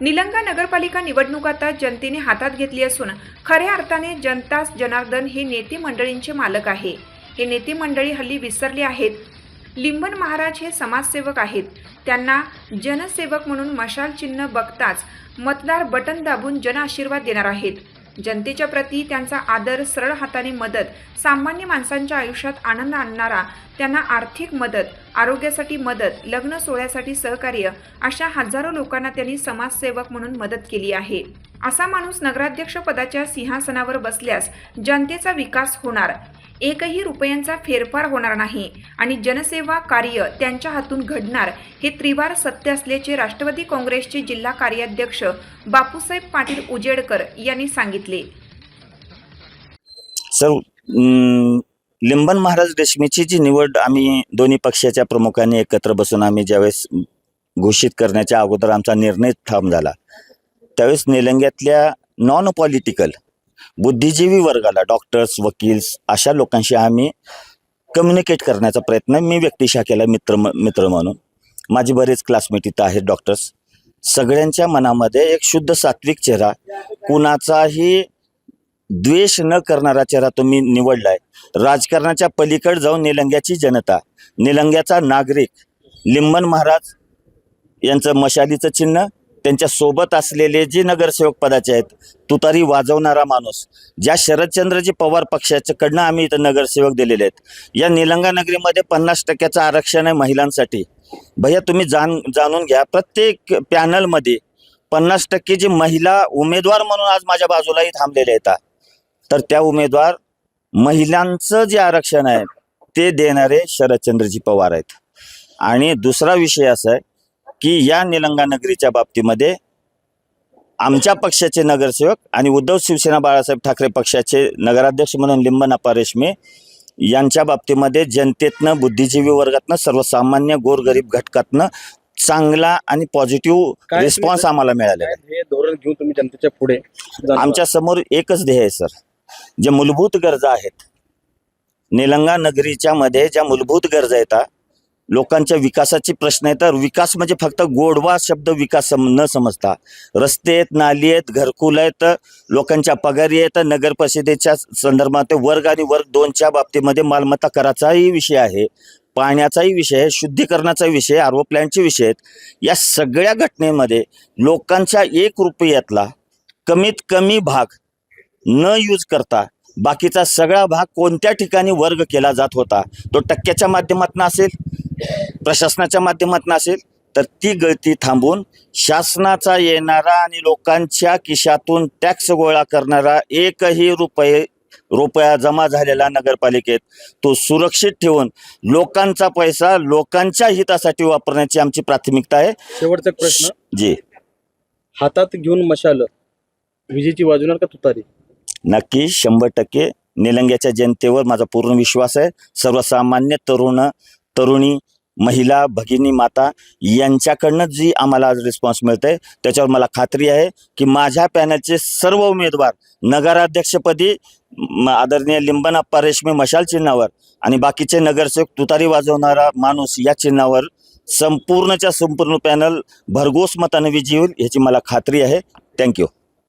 निलंगा नगरपालिका निवडणूक आता जनतेने हातात घेतली असून खऱ्या अर्थाने जनताच जनार्दन हे नेते मंडळींचे मालक आहे. हे नेते मंडळी हल्ली विसरले आहेत. लिंबन महाराज हे समाजसेवक आहेत. त्यांना जनसेवक म्हणून मशाल चिन्ह बघताच मतदार बटन दाबून जनआशीर्वाद देणार आहेत. जनतेच्या प्रती त्यांचा आदर सरळ हाताने मदत सामान्य माणसांच्या आयुष्यात आनंद आणणारा त्यांना आर्थिक मदत आरोग्यासाठी मदत लग्न सोहळ्यासाठी सहकार्य अशा हजारो लोकांना त्यांनी समाजसेवक म्हणून मदत केली आहे. असा माणूस नगराध्यक्ष पदाच्या सिंहासनावर बसल्यास जनतेचा विकास होणार. एकही रुपयांचा फेरफार होणार नाही आणि जनसेवा कार्य त्यांच्या हातून घडणार हे त्रिवार सत्य असल्याचे राष्ट्रवादी काँग्रेसचे जिल्हा कार्याध्यक्ष बापूसाहेब पाटील उजेडकर यांनी सांगितले. सर अं, लिंबन महाराज रेशमीची जी निवड आम्ही दोन्ही पक्षाच्या प्रमुखांनी एकत्र बसून आम्ही ज्यावेळेस घोषित करण्याच्या अगोदर आमचा निर्णय ठाम झाला त्यावेळेस निलंग्यातल्या नॉन पॉलिटिकल बुद्धिजीवी वर्गाला डॉक्टर्स वकील्स अशा लोकांशी आम्ही कम्युनिकेट करण्याचा प्रयत्न मी व्यक्तिशा केला मित्र मित्र म्हणून. माझे बरेच क्लासमेट इथं आहेत डॉक्टर्स सगळ्यांच्या मनामध्ये एक शुद्ध सात्विक चेहरा कुणाचाही द्वेष न करणारा चेहरा तुम्ही निवडलाय. राजकारणाच्या पलीकड जाऊन निलंग्याची जनता निलंग्याचा नागरिक लिंबन महाराज यांचं मशालीचं चिन्ह त्यांच्यासोबत असलेले जे नगरसेवक पदाचे आहेत तुतारी वाजवणारा माणूस. ज्या शरदचंद्रजी पवार पक्षाच्याकडनं आम्ही इथं नगरसेवक दिलेले आहेत. या निलंगा नगरीमध्ये पन्नास टक्क्याचं आरक्षण आहे महिलांसाठी. भैया तुम्ही जाण जाणून घ्या. प्रत्येक पॅनलमध्ये पन्नास टक्के जे महिला उमेदवार म्हणून आज माझ्या बाजूलाही थांबलेले आहेत. तर त्या उमेदवार महिलांचं जे आरक्षण आहे ते देणारे शरदचंद्रजी पवार आहेत. आणि दुसरा विषय असा आहे की या निलंगा नगरीच्या बाबतीमध्ये आमच्या पक्षाचे नगरसेवक आणि उद्धव शिवसेना बाळासाहेब ठाकरे पक्षाचे नगराध्यक्ष म्हणून लिंबनाप्पा रेशमे यांच्या बाबतीमध्ये जनतेतनं बुद्धिजीवी वर्गातनं सर्वसामान्य गोरगरीब घटकातनं चांगला आणि पॉझिटिव्ह रिस्पॉन्स आम्हाला मिळालेला आहे. हे धोरण घेऊन तुम्ही जनतेच्या पुढे आमच्यासमोर एकच ध्येय आहे सर. जे मूलभूत गरजा आहेत. निलंगा नगरीच्या मध्ये ज्या मूलभूत गरजा येतात लोकांच्या विकासाचे प्रश्न आहे तर विकास म्हणजे फक्त गोडवा शब्द विकास सम न समजता. रस्ते आहेत नाली आहेत घरकुल आहेत लोकांच्या पगारी आहेत नगर परिषदेच्या संदर्भात वर्ग आणि वर्ग दोनच्या बाबतीमध्ये मालमत्ता कराचाही विषय आहे. पाण्याचाही विषय आहे शुद्धीकरणाचा विषय आरो प्लॅनचे विषय आहेत. या सगळ्या घटनेमध्ये लोकांच्या एक रुपयातला कमीत कमी भाग न यूज करता बाकीचा सगळा भाग कोणत्या ठिकाणी वर्ग केला जात होता? तो टक्क्याच्या माध्यमातून असेल प्रशासनाच्या माध्यमातून असेल तर ती गळती थांबून शासनाचा येणारा आणि लोकांच्या खिशातून टॅक्स गोळा करणारा एकही रुपये रुपया जमा झालेला नगरपालिकेत तो सुरक्षित ठेवून लोकांचा पैसा लोकांच्या हितासाठी वापरण्याची आमची प्राथमिकता आहे. शेवटचा प्रश्न. जी. हातात घेऊन मशाल विजेची वाजवणार का तुतारी? नक्की शंभर टक्के निलंग्याच्या जनतेवर माझा पूर्ण विश्वास आहे. सर्वसामान्य तरुण तरुणी महिला भगिनी माता यांच्याकडनं जी आम्हाला आज रिस्पॉन्स मिळतंय त्याच्यावर मला खात्री आहे की माझ्या पॅनलचे सर्व उमेदवार नगराध्यक्षपदी म- आदरणीय लिंबनाप्पा रेशमी मशाल चिन्हावर आणि बाकीचे नगरसेवक तुतारी वाजवणारा माणूस या चिन्हावर संपूर्णच्या संपूर्ण पॅनल भरघोस मताने विजयी होईल ह्याची मला खात्री आहे. थँक्यू